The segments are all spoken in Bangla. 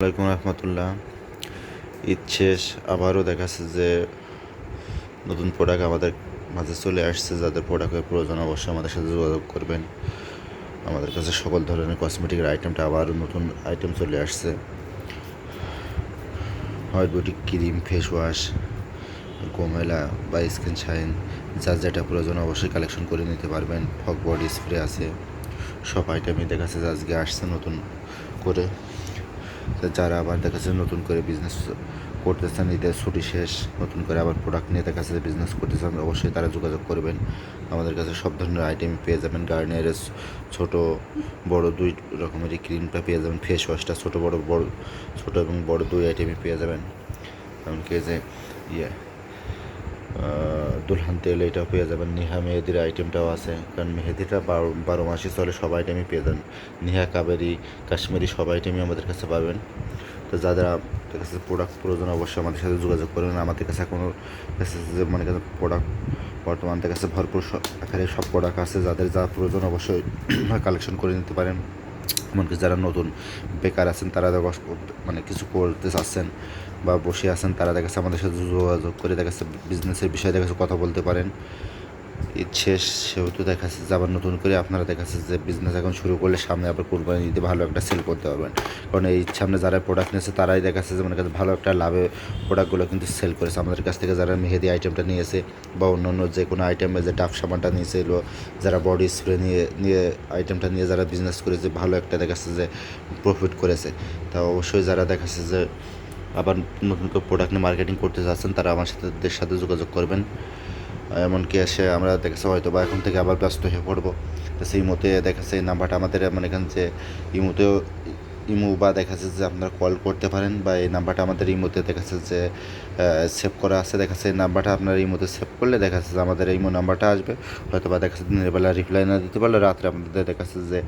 ওয়ালাইকুম রহমতুল্লাহ। ঈদ শেষ, আবারও দেখাচ্ছে যে নতুন প্রোডাক্ট আমাদের মাঝে চলে আসছে, যাদের প্রোডাক্টের প্রয়োজন অবশ্যই আমাদের সাথে যোগাযোগ করবেন। আমাদের কাছে সকল ধরনের কসমেটিকের আইটেমটা আবারও নতুন আইটেম চলে আসছে। হয় বডি ক্রিম ফেস ওয়াশ গোমেলা বা স্কিন শাইন যার যেটা প্রয়োজন অবশ্যই কালেকশন করে নিতে পারবেন। ফক বডি স্প্রে আছে। সব আইটেমই দেখাচ্ছে যে আজকে আসছে নতুন করে। যারা আবার দেখাচ্ছে নতুন করে বিজনেস করতেছেন, ঈদের ছুটি শেষ, নতুন করে আবার প্রোডাক্ট নিয়ে দেখাচ্ছে বিজনেস করতেছেন, অবশ্যই তারা যোগাযোগ করবেন। আমাদের কাছে সব ধরনের আইটেম পেয়ে যাবেন। গার্নিয়ারের ছোট, বড় দুই রকমেরই ক্রিমটা পেয়ে যাবেন। ফেস ওয়াশটা ছোট, বড় বড়, ছোট এবং বড় দুই আইটেমই পেয়ে যাবেন। এমনকি যে ইয়ে আহ, দুলহান তেল এটাও পেয়ে যাবেন। নিহা মেহেদির আইটেমটাও আছে কারণ মেহেদিটা বারো বারো মাসই চলে সব আইটেমই পেয়ে যাবেন নিহা কাবেরি কাশ্মীরি সব আইটেমই আমাদের কাছে পাবেন। তো যাদের আপনাদের কাছে প্রোডাক্ট প্রয়োজন অবশ্যই আমাদের সাথে যোগাযোগ করবেন আমাদের কাছে কোনো কাছে যে মনে প্রোডাক্ট বর্তমান কাছে ভরপুর আকারে সব প্রোডাক্ট আছে। যাদের যা প্রয়োজন অবশ্যই কালেকশন করে নিতে পারেন। এমনকি যারা নতুন বেকার আছেন, তারা মানে কিছু করতে চাচ্ছেন বা বসে আছেন, তারা দেখাচ্ছে আমাদের সাথে যোগাযোগ করে দেখাচ্ছে বিজনেসের বিষয়ে দেখা কথা বলতে পারেন। শেষ সেহেতু দেখা যাচ্ছে যে আবার নতুন করে আপনারা দেখা যাচ্ছে যে বিজনেস এখন শুরু করলে সামনে আবার কোরবানি দিতে ভালো একটা সেল করতে পারবেন। কারণ এই সামনে যারা প্রোডাক্ট নিয়েছে তারাই দেখা যাচ্ছে যে মনে কাছে ভালো একটা লাভে প্রোডাক্টগুলো কিন্তু সেল করেছে। আমাদের কাছ থেকে যারা মেহেদি আইটেমটা নিয়েছে বা অন্য অন্য যে কোনো আইটেম যে ডাফ সাবানটা নিয়েছিল যারা বডি স্প্রে নিয়ে নিয়ে আইটেমটা নিয়ে যারা বিজনেস করেছে, ভালো একটা দেখা যাচ্ছে যে প্রফিট করেছে। তা অবশ্যই যারা দেখা যাচ্ছে যে আবার নতুন করে প্রোডাক্ট নিয়ে মার্কেটিং করতে চাচ্ছেন তারা আমার সাথে সাথে যোগাযোগ করবেন। এমনকি এসে আমরা দেখেছি হয়তো বা এখন থেকে আবার ব্যস্ত হয়ে পড়ব। তো সেই মতে দেখাচ্ছে এই নাম্বারটা আমাদের মানে এখান যে ইমোতেও, ইমো বা দেখাচ্ছে যে আপনারা কল করতে পারেন বা এই নাম্বারটা আমাদের ইমোতে দেখাচ্ছে যে সেভ করা আছে। দেখাচ্ছে এই নাম্বারটা আপনার ইমোতে সেভ করলে দেখাচ্ছে যে আমাদের ইমো নাম্বারটা আসবে। হয়তো বা দেখাচ্ছে দিনের বেলা রিপ্লাই না দিতে পারলে রাত্রে আমাদের দেখাচ্ছে যে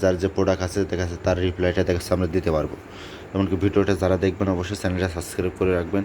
যার যে প্রোডাক্ট আছে দেখাচ্ছে তার রিপ্লাইটা দেখাচ্ছে আমরা দিতে পারব। এমনকি ভিডিওটা যারা দেখবেন অবশ্যই চ্যানেলটা সাবস্ক্রাইব করে রাখবেন।